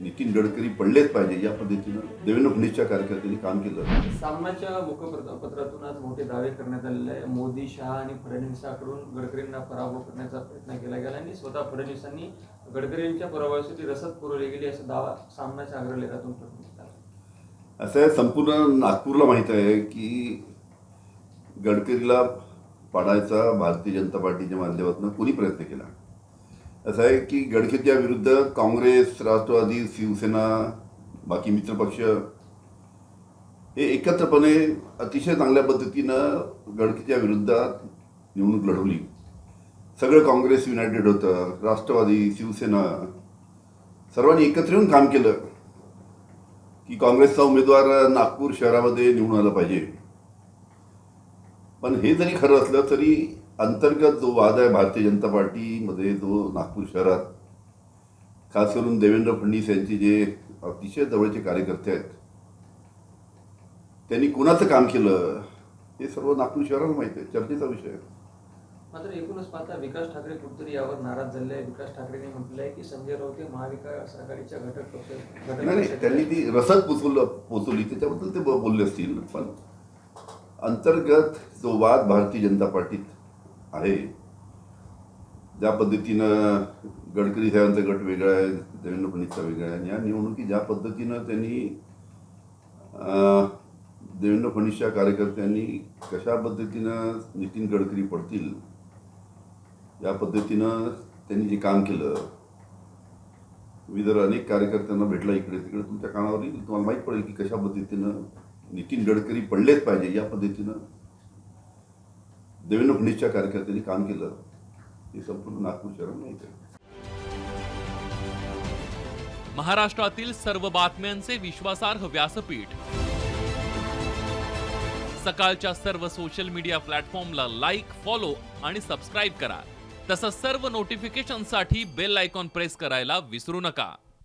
नितीन गडकरी पडलेच पाहिजे या पद्धतीनं देवेंद्र फडणवीसच्या कार्यकर्त्यांनी काम केलं. सामनाच्या मुखपत्रातून आज मोठे दावे करण्यात आलेले आहे. मोदी शहा आणि फडणवीसाकडून गडकरींना पराभव करण्याचा प्रयत्न केला गेला आणि स्वतः फडणवीसांनी गडकरींच्या पराभवासाठी रसद पुरवली गेली असा दावा सामनाच्या अग्रलेखातून करण्यात आला. असं आहे संपूर्ण नागपूरला माहीत आहे की गडकरीला पाडायचा भारतीय जनता पार्टीच्या माध्यमातून कोणी प्रयत्न केला? असं आहे की गडकेच्या विरुद्ध काँग्रेस राष्ट्रवादी शिवसेना बाकी मित्रपक्ष हे एकत्रपणे अतिशय चांगल्या पद्धतीनं गडकरीच्या विरुद्धात निवडणूक लढवली. सगळं काँग्रेस युनायटेड होतं राष्ट्रवादी शिवसेना सर्वांनी एकत्र येऊन काम केलं की काँग्रेसचा उमेदवार नागपूर शहरामध्ये निवडून आला पाहिजे. पण हे जरी खरं असलं तरी अंतर्गत जो वाद आहे भारतीय जनता पार्टीमध्ये जो नागपूर शहरात. खास करून देवेंद्र फडणवीस यांचे जे अतिशय जवळचे कार्यकर्ते आहेत त्यांनी कुणाचं काम केलं? हे सर्व नागपूर शहराला माहिती आहे चर्चेचा विषय आहे. मात्र एकूणच पाहता विकास ठाकरे कुठतरी यावर नाराज झाले आहे विकास ठाकरेंनी म्हटलं आहे की संजय राऊत हे महाविकास आघाडीच्या घटक पक्ष नाही नाही त्यांनी. ती रसद पोचवलं पोचवली. त्याच्याबद्दल ते बोलले असतील पण अंतर्गत जो वाद भारतीय जनता पार्टीत आहे. ज्या पद्धतीनं गडकरी साहेबांचा गट वेगळा आहे देवेंद्र फडणवीसचा वेगळा आहे. आणि या निवडणुकी ज्या पद्धतीनं त्यांनी देवेंद्र फडणवीसच्या कार्यकर्त्यांनी कशा पद्धतीनं नितीन गडकरी पडतील या पद्धतीनं त्यांनी जे काम केलं मी जर अनेक कार्यकर्त्यांना भेटला इकडे तिकडे. तुमच्या कानावर तुम्हाला माहीत पडेल की कशा पद्धतीनं नितीन गडकरी पडलेच पाहिजे या पद्धतीनं देवेंद्र फडणवीसच्या कार्यकर्त्यांनी काम केलं. हे संपूर्ण नागपूर शहरात माहीत आहे महाराष्ट्रातील सर्व बातम्यांचे विश्वासार्ह व्यासपीठ. सकाळच्या सर्व सोशल मीडिया प्लॅटफॉर्मला लाईक फॉलो आणि सबस्क्राईब करा. तसंच सर्व नोटिफिकेशनसाठी बेल आयकॉन प्रेस करायला विसरू नका.